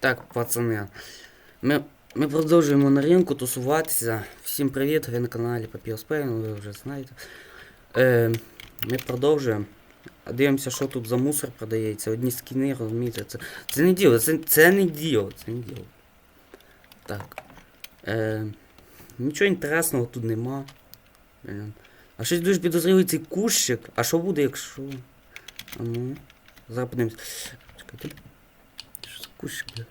Так, пацани. Ми, ми продовжуємо на ринку тусуватися. Всім привіт, ви на каналі Play, ну ви вже знаєте. Е, ми продовжуємо. Дивимося, що тут за мусор продається. Одні скіни, розумієте, це, це не діло, це, це не діло, це не діло. Так. Е, нічого інтересного тут нема. Блін. А щось дуже підозрілий цей кущик. А що буде, якщо. А ну. Зараз подивимось. Чекайте. Що за кущик, бля?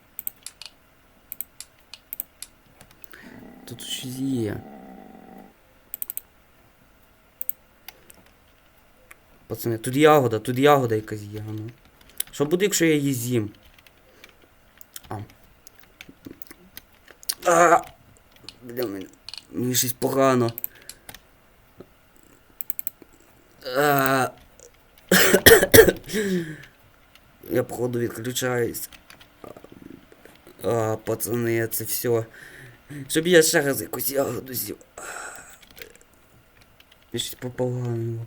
Тут щось є. Пацани, тут ягода, тут ягода якась є, ну. Що буде, якщо я її з'їм? А. А! Бля, мені, мені щось погано. А. Я походу відключаюсь. А, пацани, це все. Щоб я ще раз якусь ягоду з'їв. Я щось попоганило.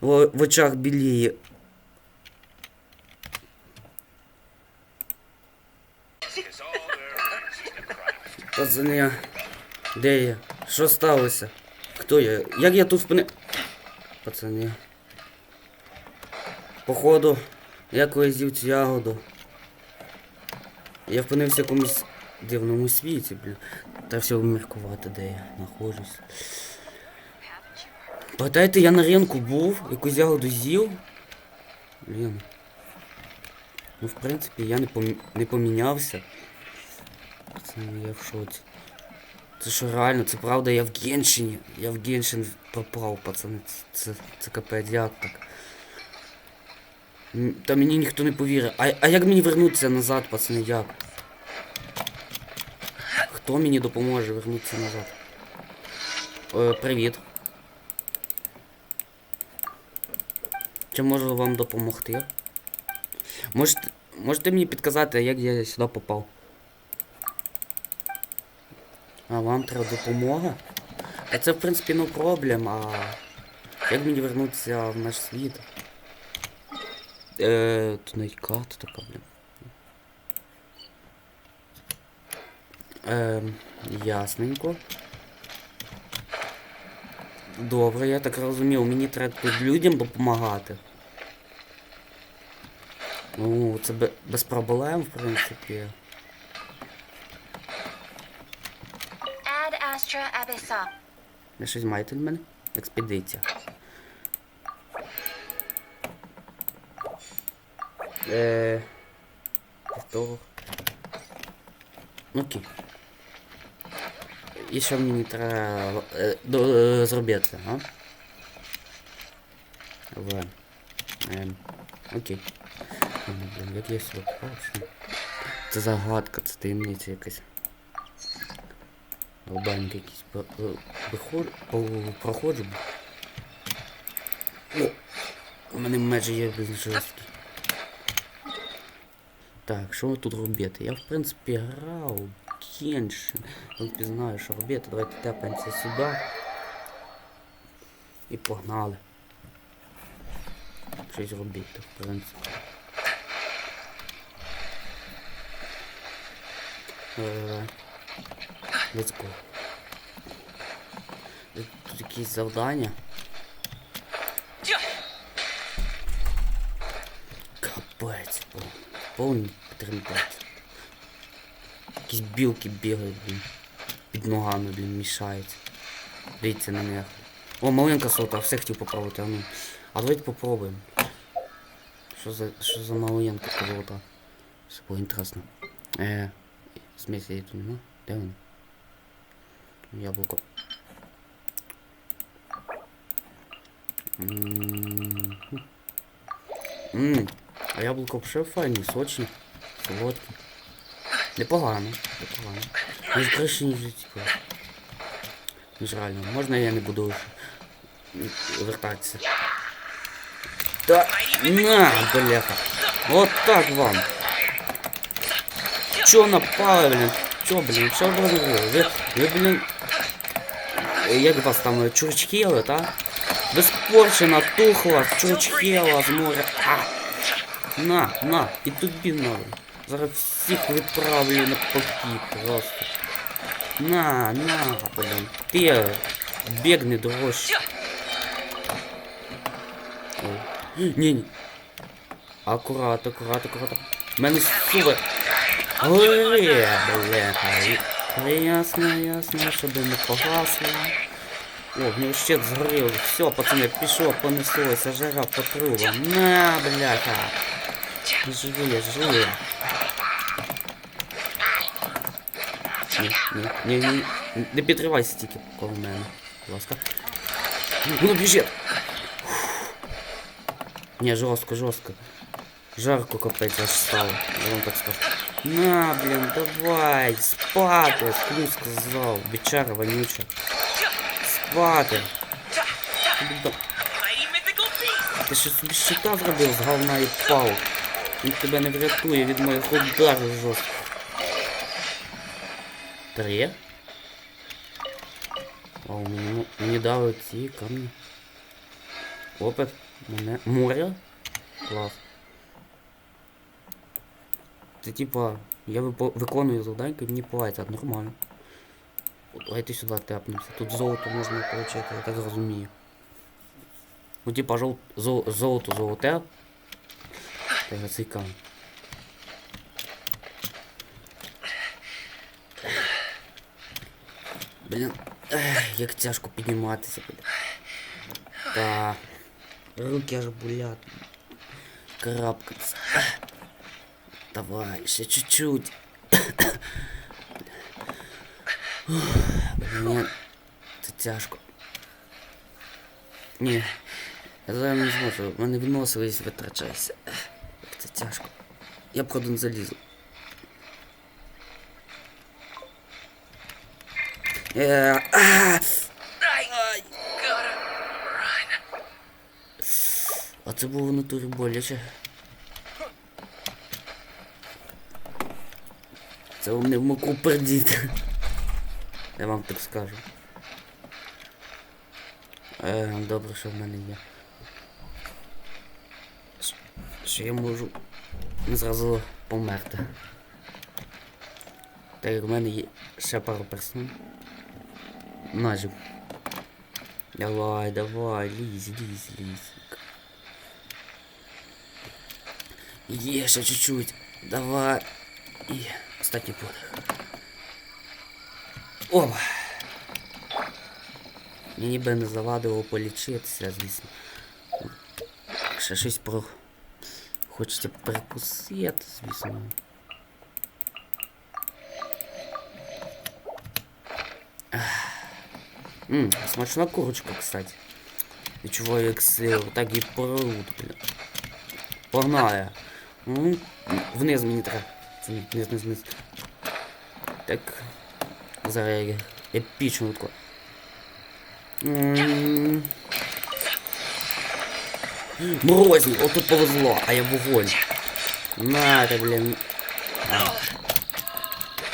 В, очах біліє. Пацани, де я? Що сталося? Хто я? Як я тут впини... Пацани. Походу, я колись з'їв цю ягоду. Я впинився якомусь дивному світі, блін. Та все вміркувати, де я знаходжусь. Пам'ятаєте, я на ринку був, якусь ягоду з'їв. Блін. Ну, в принципі, я не, помі... не помінявся. Це я в шоці. Це що реально, це правда, я в Геншині. Я в Геншин попав, пацани. Це, це, це капець, як так. Та мені ніхто не повірить. А, а як мені вернутися назад, пацани, як? Хто мені допоможе вернутися назад? Е, привіт. Чи можу вам допомогти? Можете, можете мені підказати, як я сюди попав? А вам треба допомога? А це в принципі no проблем, а як мені вернутися в наш світ? Е, тут карта така, блін. Е, ясненько. Добре, я так розумів, мені треба тут людям допомагати. Ну, це без проблем, в принципі. Ви щось маєте від мене? Експедиція. Е. Повтор. Окей. І що мені треба до, е, зробити, а? В. Ем. Окей. Блін, як я сюди попав? Це загадка, це таємниця якась. По- по- виход- проходжу. О! У мене межі є блін, жорсткі. Так, що тут робити? Я в принципі грав Кеншин. В принципі знаю, що робити. Давайте тепаємося сюди. І погнали. Щось робити, в принципі. Е, Let's go. Тут якісь завдання. Капець, пов- повний тремпець. Якісь білки бігають, блін. Під ногами, блін, мішають. Дивіться на них. О, маленька сота, все хотів попробувати, а ну. А давайте попробуємо. Що за, що за маленька золота? Все було інтересно. Е, смесі я тут нема? Де він? Яблуко. Ммм, а яблуко вже файні, сочні, солодкі. Непогано, непогано. Ніж краще, ніж типу. Ніж реально. Можна я не буду вертатися. Та на, бляха. Вот так вам. Чё напали, блин? Чё, блин? Робили? Ви, ви, блін... е, Як вас там е, чурчхели, та? Безпорчена, тухла, чурчхела з моря. А! На, на, і тобі надо. Зараз всіх відправлю на покій просто. На, на, блін. Ти бігни дорожче. Ой. Ні, ні. Акурат, акурат, акурат. Мене суве. Горе, бляха. Ясно, ясно, щоб не погасло. О, в нього щит згорів. Все, пацани, пішло, понеслося, жара по трубам. На, бляха. Живи, живи. Ні, ні, ні, ні. Не підривайся тільки коло мене. Будь ласка. Ну, біжить. Ні, жорстко, жорстко. Жарко капець аж стало. Я вам так скажу. На, блін, давай, спати, сплю сказав. Бичара вонюча. Спати. Ти що собі щита зробив з говна і палок. Він тебе не врятує від моїх ударів жорстко. Три? А у мені, мені дали ці камні. Опит. Мене. Море? Клас. Це типа, я випо- виконую завданьки, мені платять, нормально. От, Давайте сюди тепнемося. Тут золото можна отримати, я так розумію. Ну типа жол... зол... золото золоте. Та я цей камінь. Блін, як тяжко підніматися, блін. Та. Руки аж болять. Карабкаться. Давай, ще чуть-чуть. Блін, це тяжко. Ні. Я зараз не зможу. В мене виносились витрачайся. Це тяжко. Я б не залізу. Е, а. А це було в натурі боляче. Це вам не в муку пердіти. Я вам так скажу. Е, добре, що в мене є. Що- я можу не зразу померти. Так як в мене є ще пару персон. Ножик. Давай, давай, лізь, лізь, лізь. Є, ще чуть-чуть. Давай. І останній подих. О! Мені би не завадило полічитися, звісно. Ще щось про... Хочеться перекусити, звісно. Ммм, смачна курочка, кстати. Відчуваю як силу, так і порвут, бля. Погнали. Ну, вниз мені треба. Це ні, вниз, вниз, вниз. Так. Зараз я епічну таку. М. Морозні, от тут повезло, а я вогонь. Надо, блін. А.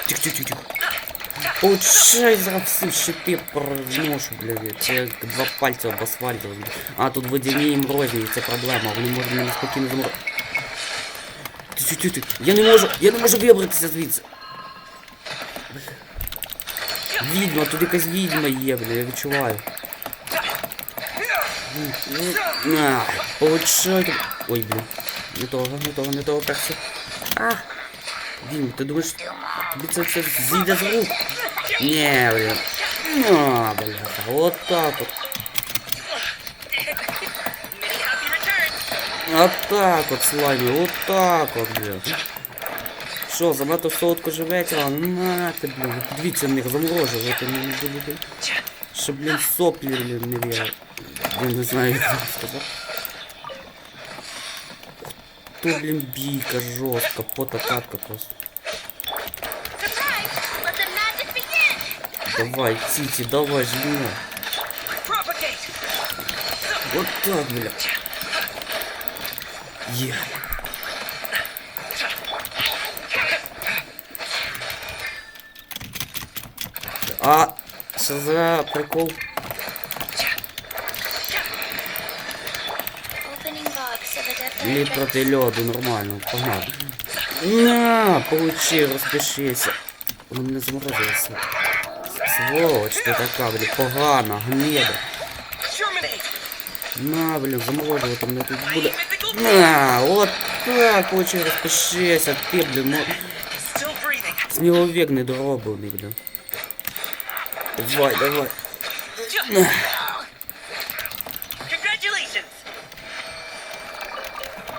Тихо, тихо, тихо. Получай зараз всі щити проношу, блядь. Це як два пальці об асфальт. розбив. А, тут водяні і морозні, це проблема. Вони можуть мене спокійно замор... Ти, ти, ти, ти. Я не можу, я не можу вибратися звідси. Відьма, тут якась відьма є, бля, я відчуваю. На, получай. Ой, блін. Не того, не того, не того перше. А! Відьма, ти думаєш, тобі це все зійде з? Не, блин. Ну, бляха, вот так вот. Вот так вот, слаймі, вот так вот, блин. Що, занадто солодко живеться? А, На ти, блін, подивіться на них заморожувати не буду, блін. Що, блін, соплі, не вірю. Блін, не знаю, це сказати. Хто, блін, бійка жорстка, пота катка просто. Surprise! Let the magic begin! Давай, Тити, давай, жми. Propagate! Вот так, бля. Е. А, що за прикол? Different проти льоду, нормально, погнали. На, получи, розпишися. Воно мене заморозилося. Сволоч, ти така, блін, погана, гнида. На, блін, заморозило мене тут буде. На, от так, получи, розпишися, ти, блін, ну, сніговик недороблений, блін. Давай, давай. Congratulations.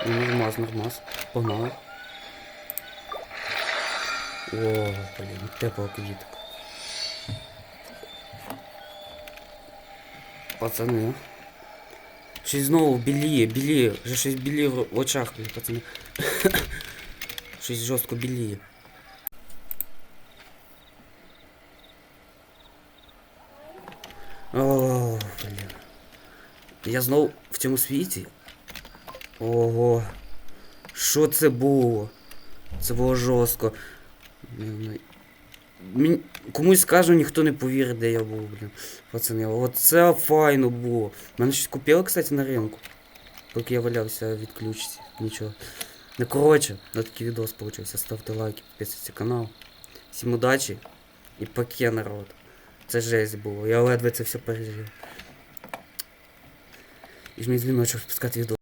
Нормас, нормас. Погнали. О, блін, тепла квіток. Пацани. Щось знову біліє, біліє. Вже щось біліє в в очах, блін, пацани. щось жорстко біліє. О, блін. Я знов в цьому світі. Ого. Що це було? Це було жорстко. Мені-. Комусь скажу, ніхто не повірить, де я був, блін. Пацани, оце файно було. Мене щось купили, кстати, на ринку. Поки я валявся від. Нічого. Ну коротше, на такий відос получився. Ставте лайки, підписуйтесь на канал. Всім удачі і поке, народ. Це жесть було. Я ледве це все пережив. І ж жміть дзвіночок, спускати відео.